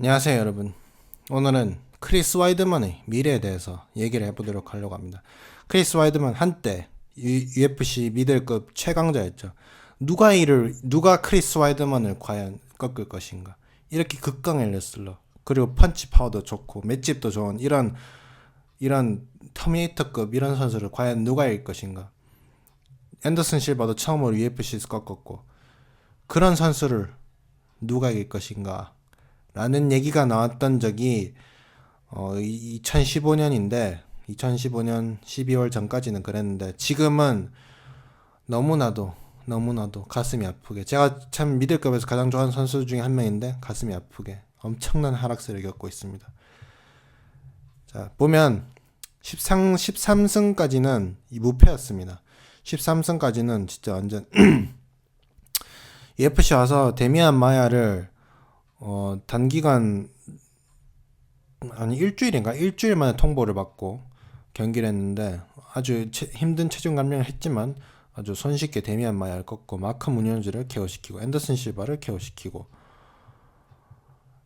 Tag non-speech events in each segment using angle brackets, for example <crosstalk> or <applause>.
안녕하세요 여러분. 오늘은 크리스 와이드먼의 미래에 대해서 얘기를 해보도록 하려고 합니다. 크리스 와이드먼 한때 UFC 미들급 최강자였죠. 누가 이를 누가 크리스 와이드먼을 과연 꺾을 것인가? 이렇게 극강의 레슬러 그리고 펀치 파워도 좋고 맷집도 좋은 이런 이런 터미네이터급 이런 선수를 과연 누가 이길 것인가? 앤더슨 실버도 처음으로 UFC에서 꺾었고 그런 선수를 누가 이길 것인가 라는 얘기가 나왔던 적이 어, 2015년인데 2015년 12월 전까지는 그랬는데 지금은 너무나도 너무나도 가슴이 아프게 제가 참 미들급에서 가장 좋아하는 선수 중에 한 명인데 가슴이 아프게 엄청난 하락세를 겪고 있습니다. 자 보면 13, 13승까지는 이 무패였습니다. 13승까지는 진짜 완전 <clears throat> UFC 와서 데미안 마야를 어, 단기간 아니 일주일인가? 일주일 만에 통보를 받고 경기를 했는데 아주 체- 힘든 체중 감량을 했지만 아주 손쉽게 데미안 마야를 꺾고 마크 무니온즈를 KO시키고 앤더슨 실바를 KO시키고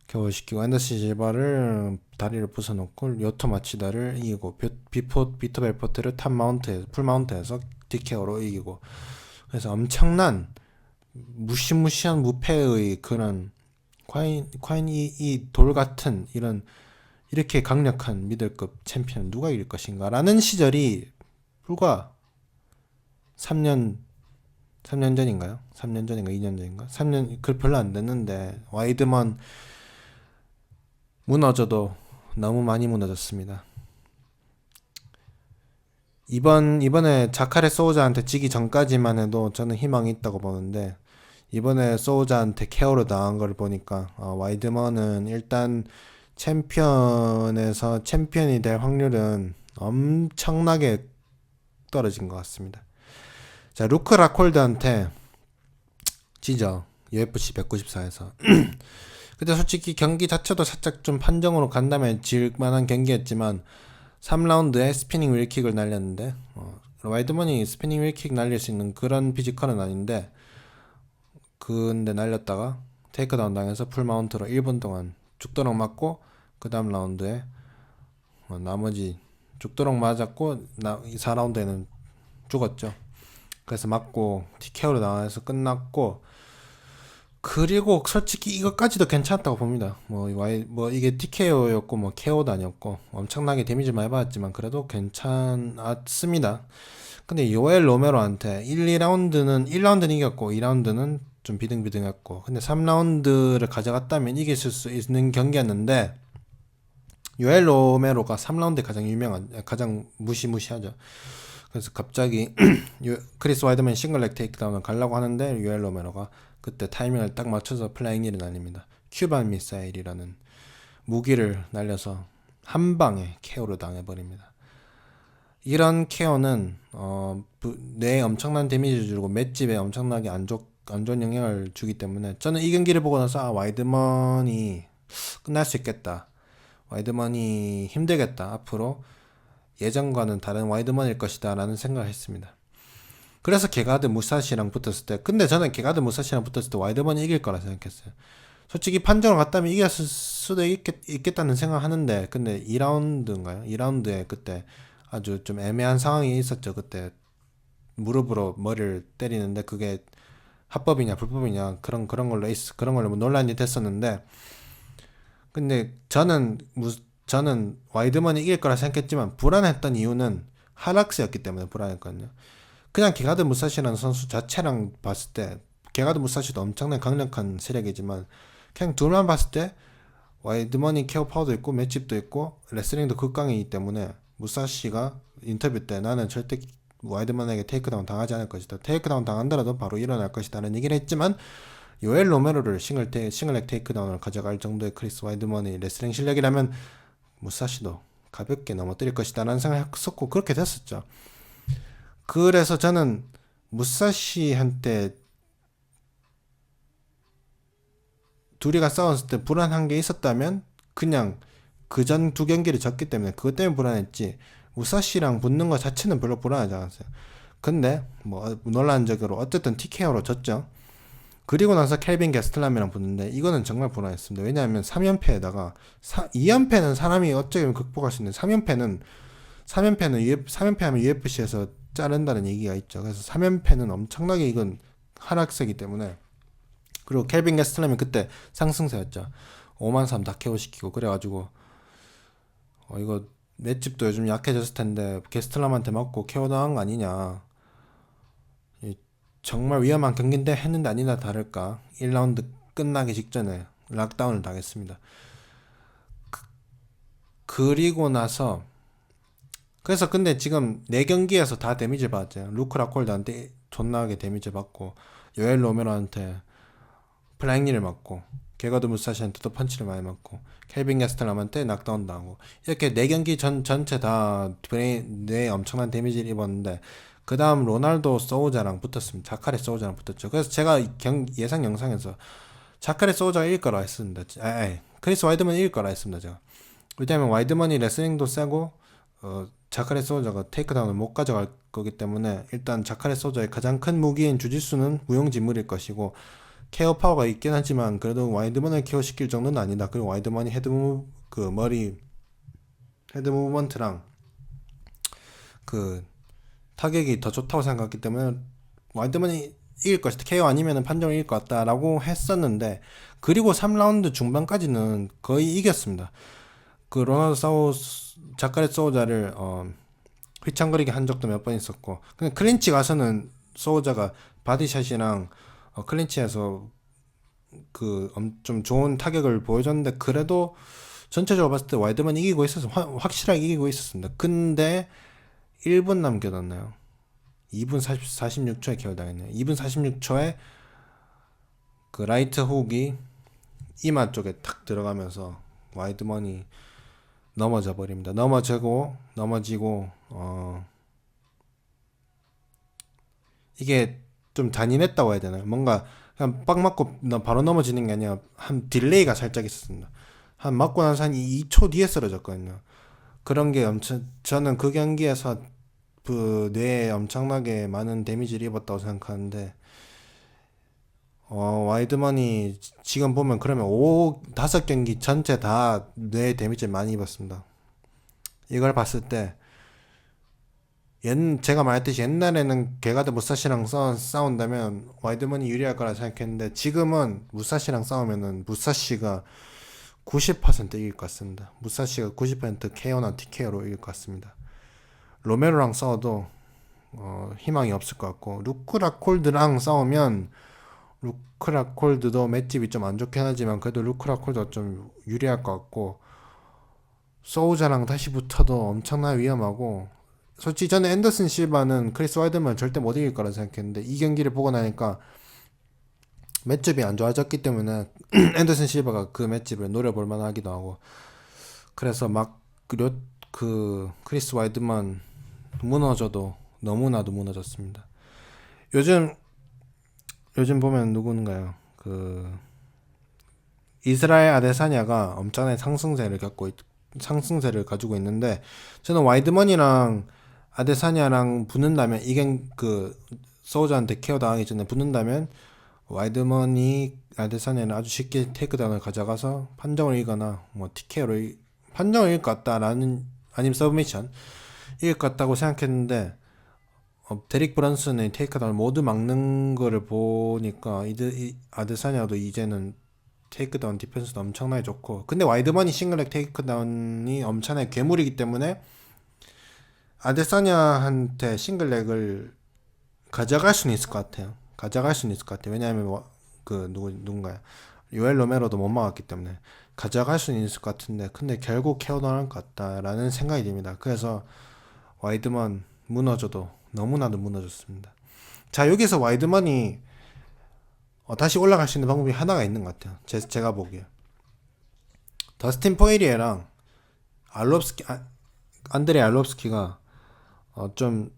KO시키고 앤더슨 실바를 다리를 부숴놓고 요토 마치다를 이기고 비- 비포 비터 벨포트를 탑 마운트에서 풀 마운트에서 DKO로 이기고. 그래서 엄청난 무시무시한 무패의 그런 과연 과연 이돌 같은 이런 이렇게 강력한 미들급 챔피언 누가 이길 것인가라는 시절이 불과 3년 3년 전인가요? 3년 전인가 2년 전인가? 3년 그 별로 안 됐는데 와이드먼 무너져도 너무 많이 무너졌습니다. 이번 이번에 자카레 소우자한테 지기 전까지만 해도 저는 희망이 있다고 보는데 이번에 소우자한테 케어로 당한 걸 보니까 어, 와이드먼은 일단 챔피언에서 챔피언이 될 확률은 엄청나게 떨어진 것 같습니다. 자 루크 라콜드한테 지죠 UFC 194에서 <clears throat> 근데 솔직히 경기 자체도 살짝 좀 판정으로 간다면 질 만한 경기였지만 3라운드에 스피닝 윌킥을 날렸는데 어, 와이드먼이 스피닝 윌킥 날릴 수 있는 그런 피지컬은 아닌데 근데 날렸다가 테이크다운 당해서 풀마운트로 1분 동안 죽도록 맞고 그 다음 라운드에 어, 나머지 죽도록 맞았고 나, 4라운드에는 죽었죠. 그래서 맞고 TKO로 나와서 끝났고 그리고 솔직히 이것까지도 괜찮았다고 봅니다. 뭐, 와이, 뭐 이게 TKO였고 뭐 KO도 아니었고 엄청나게 데미지 많이 받았지만 그래도 괜찮았습니다. 근데 요엘 로메로한테 1, 2라운드는 1라운드는 이겼고 2라운드는 좀 비등비등했고 근데 3라운드를 가져갔다면 이길 수 있는 경기였는데 요엘 로메로가 3라운드에 가장 유명한 가장 무시무시하죠. 그래서 갑자기 <clears throat> 요- 크리스 와이드맨 싱글렉 테이크다운을 가려고 하는데 요엘 로메로가 그때 타이밍을 딱 맞춰서 플라잉 닐을 날립니다. 큐반 미사일이라는 무기를 날려서 한 방에 KO를 당해버립니다. 이런 케어는 어, 부- 뇌에 엄청난 데미지를 주고 맷집에 엄청나게 안, 좋, 안 좋은 영향을 주기 때문에 저는 이 경기를 보고 나서 아, 와이드먼이 끝날 수 있겠다. 와이드먼이 힘들겠다. 앞으로 예전과는 다른 와이드먼일 것이다. 라는 생각을 했습니다. 그래서 게가드 무사시랑 붙었을 때 근데 저는 게가드 무사시랑 붙었을 때 와이드먼이 이길 거라 생각했어요. 솔직히 판정을 갔다면 이겼을 수도 있겠, 있겠다는 생각을 하는데 근데 2라운드인가요? 2라운드에 그때 아주 좀 애매한 상황이 있었죠. 그때 무릎으로 머리를 때리는데 그게 합법이냐 불법이냐 그런 그런 걸로 있, 그런 걸로 뭐 논란이 됐었는데 근데 저는 무, 저는 와이드먼이 이길 거라 생각했지만 불안했던 이유는 하락세였기 때문에 불안했거든요. 그냥 게가드 무사시라는 선수 자체랑 봤을 때 게가드 무사시도 엄청난 강력한 세력이지만 그냥 둘만 봤을 때 와이드머니 케어 파워도 있고 맷집도 있고 레슬링도 극강이기 때문에 무사시가 인터뷰 때 나는 절대 와이드먼에게 테이크다운 당하지 않을 것이다. 테이크다운 당한다라도 바로 일어날 것이다라는 얘기를 했지만 요엘 로메로를 싱글 테, 싱글렉 테이크다운을 가져갈 정도의 크리스 와이드먼의 레슬링 실력이라면 무사시도 가볍게 넘어뜨릴 것이다라는 생각했었고 그렇게 됐었죠. 그래서 저는 무사시한테 둘이가 싸웠을 때 불안한 게 있었다면 그냥 그 전 두 경기를 졌기 때문에 그것 때문에 불안했지 무사시랑 붙는 것 자체는 별로 불안하지 않았어요. 근데 뭐 논란적으로 어쨌든 TKO로 졌죠. 그리고 나서 켈빈 게스틀람이랑 붙는데 이거는 정말 불안했습니다. 왜냐하면 3연패에다가 2연패는 사람이 어쩌면 극복할 수 있는 3연패는 3연패는 UF, 3연패 하면 UFC에서 자른다는 얘기가 있죠. 그래서 3연패는 엄청나게 이건 하락세기 때문에 그리고 켈빈 게스틀람이 그때 상승세였죠. 5만 3다 KO 시키고 그래가지고 어 이거 맷집도 요즘 약해졌을 텐데 게스틀람한테 맞고 KO 당한 거 아니냐. 이 정말 위험한 경기인데 했는데 아니나 다를까 1라운드 끝나기 직전에 락다운을 당했습니다. 그, 그리고 나서 그래서 근데 지금 네 경기에서 다 데미지 받았죠. 루크 라콜드한테 존나게 데미지 받고 요엘 로메로한테 플랭니를 맞고 게거드 무사시한테 또 펀치를 많이 맞고 켈빈 게스텔람한테 낙다운 당하고 이렇게 네 경기 전 전체 다 브레인 뇌에 엄청난 데미지를 입었는데 그 다음 로날도 소우자랑 붙었습니다. 자카레 소우자랑 붙었죠. 그래서 제가 경, 예상 영상에서 자카레 소우자가 이길 거라 했습니다. 아, 아, 크리스 와이드먼 이길 거라 했습니다. 제가. 왜냐면 와이드먼이 레슬링도 세고 어, 자카레 소우자가 테이크다운을 못 가져갈 거기 때문에 일단 자카레 소우자의 가장 큰 무기인 주짓수는 무용지물일 것이고 케어 파워가 있긴 하지만 그래도 와이드먼을 케어 시킬 정도는 아니다. 그리고 와이드먼이 헤드 무브 그 머리 헤드 무브먼트랑 그 타격이 더 좋다고 생각했기 때문에 와이드먼이 이길 것이다. KO 아니면 판정을 이길 것 같다라고 했었는데 그리고 3라운드 중반까지는 거의 이겼습니다. 그 로나ルド 사우 자카레 소우자를 어, 휘청거리게 한 적도 몇 번 있었고 근데 클린치 가서는 소우자가 바디샷이랑 어, 클린치에서 그 좀 좋은 타격을 보여줬는데 그래도 전체적으로 봤을 때 와이드먼이 이기고 있어서 화, 확실하게 이기고 있었습니다. 근데 1분 남겨뒀나요? 2분 40, 46초에 기어당했네요. 2분 46초에 그 라이트 훅이 이마 쪽에 탁 들어가면서 와이드먼이 넘어져 버립니다. 넘어지고 넘어지고 어 이게 좀 잔인했다고 해야 되나요? 뭔가 그냥 빡 맞고 바로 넘어지는 게 아니라 한 딜레이가 살짝 있었습니다. 한 맞고 나서 한 2초 뒤에 쓰러졌거든요. 그런 게 엄청 저는 그 경기에서 그 뇌에 엄청나게 많은 데미지를 입었다고 생각하는데 어, 와이드먼이 지금 보면 그러면 5, 5경기 전체 다 뇌에 데미지를 많이 입었습니다. 이걸 봤을 때 옛, 제가 말했듯이 옛날에는 게가드 무사시랑 싸, 싸운다면 와이드먼이 유리할 거라 생각했는데 지금은 무사시랑 싸우면은 무사시가 90% 이길 것 같습니다. 무사시가 90% KO나 TKO로 이길 것 같습니다. 로메로랑 싸워도 어, 희망이 없을 것 같고 루크라 콜드랑 싸우면 루크라 콜드도 맷집이 좀 안 좋긴 하지만 그래도 루크라 콜드가 좀 유리할 것 같고 소우자랑 다시 붙어도 엄청나 위험하고 솔직히 저는 앤더슨 실바는 크리스 와이드만 절대 못 이길 거라 생각했는데 이 경기를 보고 나니까 맷집이 안 좋아졌기 때문에 <clears throat> 앤더슨 실바가 그 맷집을 노려볼 만하기도 하고 그래서 막그 그 크리스 와이드만 무너져도 너무나도 무너졌습니다. 요즘 요즘 보면 누구인가요? 그 이스라엘 아데사냐가 엄청난 상승세를 갖고 있, 상승세를 가지고 있는데 저는 와이드먼이랑 아데사냐랑 붙는다면 이게 그 소우자한테 케어 당하기 전에 붙는다면 와이드먼이 아데사냐는 아주 쉽게 테이크다운을 가져가서 판정을 이거나 뭐 TKO를 판정을 이길 것 같다라는 아니면 서브미션 이길 것 같다고 생각했는데 어, 데릭 브런슨의 테이크다운을 모두 막는 거를 보니까 이드, 이, 아데사냐도 이제는 테이크다운 디펜스도 엄청나게 좋고 근데 와이드먼이 싱글렉 테이크다운이 엄청나게 괴물이기 때문에 아데사냐한테 싱글렉을 가져갈 수는 있을 것 같아요. 가져갈 수는 있을 것 같아요. 왜냐하면 그 누구 누군가요? 요엘 로메로도 못 막았기 때문에 가져갈 수는 있을 것 같은데 근데 결국 케어 당할 것 같다라는 생각이 듭니다. 그래서 와이드먼 무너져도 너무나도 무너졌습니다. 자 여기서 와이드먼이 어, 다시 올라갈 수 있는 방법이 하나가 있는 것 같아요. 제, 제가 보기에 더스틴 포이리에랑 알롭스키 아, 안드레 알롭스키가 어, 좀,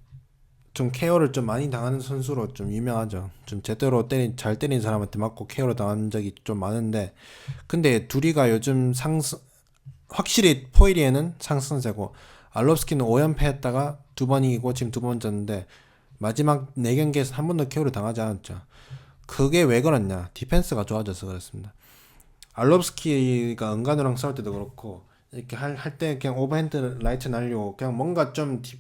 좀 케어를 좀 많이 당하는 선수로 좀 유명하죠. 좀 제대로 때린, 잘 때린 사람한테 맞고 케어를 당한 적이 좀 많은데, 근데 둘이가 요즘 상승, 확실히 포이리에는 상승세고, 알롭스키는 5연패 했다가 두 번 이기고 지금 두 번 졌는데, 마지막 4경기에서 한 번도 케어를 당하지 않았죠. 그게 왜 그렇냐? 디펜스가 좋아져서 그렇습니다. 알롭스키가 은간우랑 싸울 때도 그렇고 이렇게 할 할 때 그냥 오버핸드 라이트 날리고 그냥 뭔가 좀 디,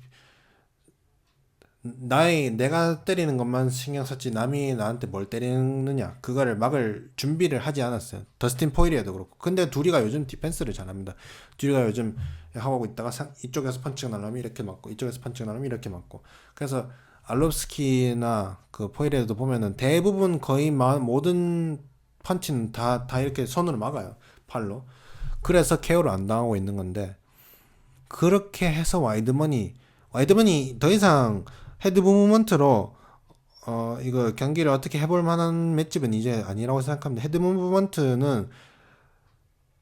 나의 내가 때리는 것만 신경 썼지 남이 나한테 뭘 때리느냐 그거를 막을 준비를 하지 않았어요. 더스틴 포일이에도 그렇고. 근데 둘이가 요즘 디펜스를 잘합니다. 둘이가 요즘 하고 있다가 상- 이쪽에서 펀치가 날라면 이렇게 맞고 이쪽에서 펀치가 날라면 이렇게 맞고. 그래서 알롭스키나 그 포일에도 보면은 대부분 거의 마- 모든 펀치는 다 다 이렇게 손으로 막아요. 팔로. 그래서 KO를 안 당하고 있는 건데 그렇게 해서 와이드머니 와이드머니 더 이상 헤드 무브먼트로 어 이거 경기를 어떻게 해볼 만한 맷집은 이제 아니라고 생각합니다. 헤드 무브먼트는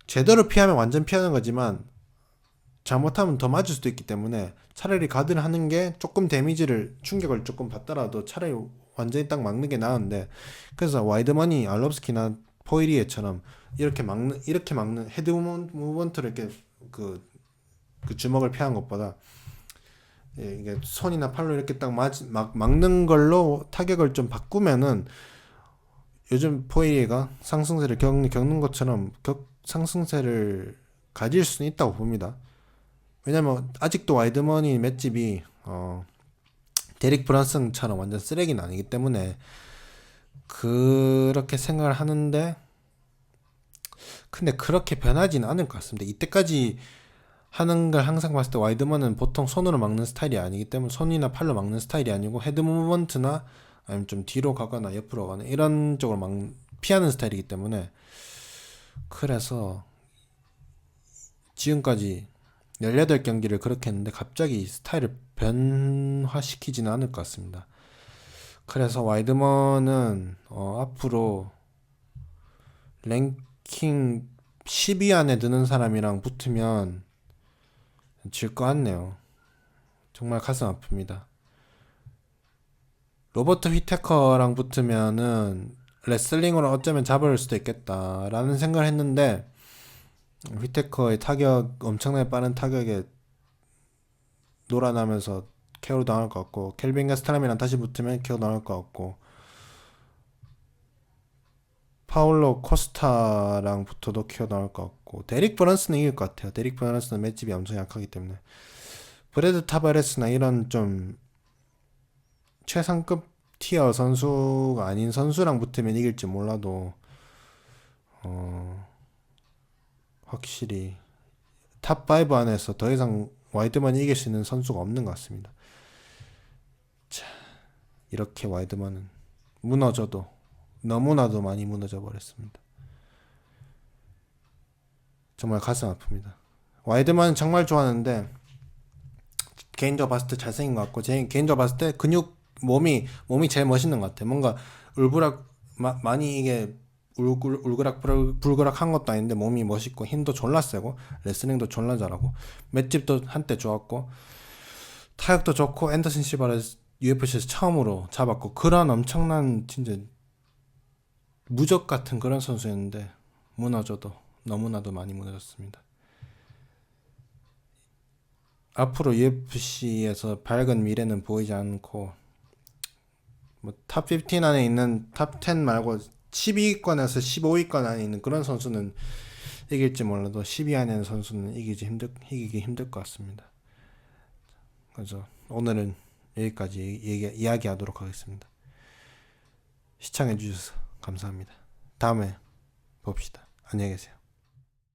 제대로 피하면 완전 피하는 거지만 잘못하면 더 맞을 수도 있기 때문에 차라리 가드를 하는 게 조금 데미지를 충격을 조금 받더라도 차라리 완전히 딱 막는 게 나은데 그래서 와이드머니 알롭스키나 포이리에처럼 이렇게 막는 이렇게 막는 헤드 무브먼트를 이렇게 그, 그 주먹을 피한 것보다 예, 이게 손이나 팔로 이렇게 딱 맞, 막, 막는 걸로 타격을 좀 바꾸면은 요즘 포이리가 상승세를 겪, 겪는 것처럼 겪, 상승세를 가질 수는 있다고 봅니다. 왜냐면 아직도 와이드머니 맷집이 어, 데릭 브런슨처럼 완전 쓰레기는 아니기 때문에 그렇게 생각을 하는데 근데 그렇게 변하지는 않을 것 같습니다. 이때까지 하는 걸 항상 봤을 때 와이드먼은 보통 손으로 막는 스타일이 아니기 때문에 손이나 팔로 막는 스타일이 아니고 헤드 무브먼트나 아니면 좀 뒤로 가거나 옆으로 가거나 이런 쪽으로 막 피하는 스타일이기 때문에 그래서 지금까지 18경기를 그렇게 했는데 갑자기 스타일을 변화시키지는 않을 것 같습니다. 그래서 와이드먼은 어, 앞으로 랭킹 10위 안에 드는 사람이랑 붙으면 질 것 같네요. 정말 가슴 아픕니다. 로버트 휘테커랑 붙으면은 레슬링으로 어쩌면 잡을 수도 있겠다라는 생각을 했는데 휘테커의 타격 엄청나게 빠른 타격에 놀아나면서 KO 당할 것 같고 켈빈 가스타람이랑 다시 붙으면 KO 당할 것 같고 파울로 코스타랑 붙어도 당할 것 같고 데릭 브런스는 이길 것 같아요. 데릭 브런스는 맷집이 엄청 약하기 때문에 브레드 타바레스나 이런 좀 최상급 티어 선수가 아닌 선수랑 붙으면 이길지 몰라도 어 확실히 탑5 안에서 더 이상 와이드만 이길 수 있는 선수가 없는 것 같습니다. 자, 이렇게 와이드만은 무너져도 너무나도 많이 무너져 버렸습니다. 정말 가슴 아픕니다. 와이드만은 정말 좋아하는데 개인적으로 봤을 때 잘생긴 것 같고 제 개인적으로 봤을 때 근육 몸이 몸이 제일 멋있는 것 같아. 뭔가 울브락 마, 많이 이게 울글 울그락 불그락 한 것도 아닌데 몸이 멋있고 힘도 졸라 세고 레슬링도 졸라 잘하고 맷집도 한때 좋았고 타격도 좋고 앤더슨 시바를 UFC에서 처음으로 잡았고 그런 엄청난 진짜 무적 같은 그런 선수였는데 무너져도 너무나도 많이 무너졌습니다. 앞으로 UFC에서 밝은 미래는 보이지 않고 뭐탑 15 안에 있는 탑 10 말고 12위권에서 15위권 안에 있는 그런 선수는 이길지 몰라도 10위 안에 있는 선수는 이기지 힘들 이기기 힘들 것 같습니다. 그래서 오늘은 여기까지 얘기, 이야기하도록 하겠습니다. 시청해 주셔서 감사합니다. 다음에 봅시다. 안녕히 계세요.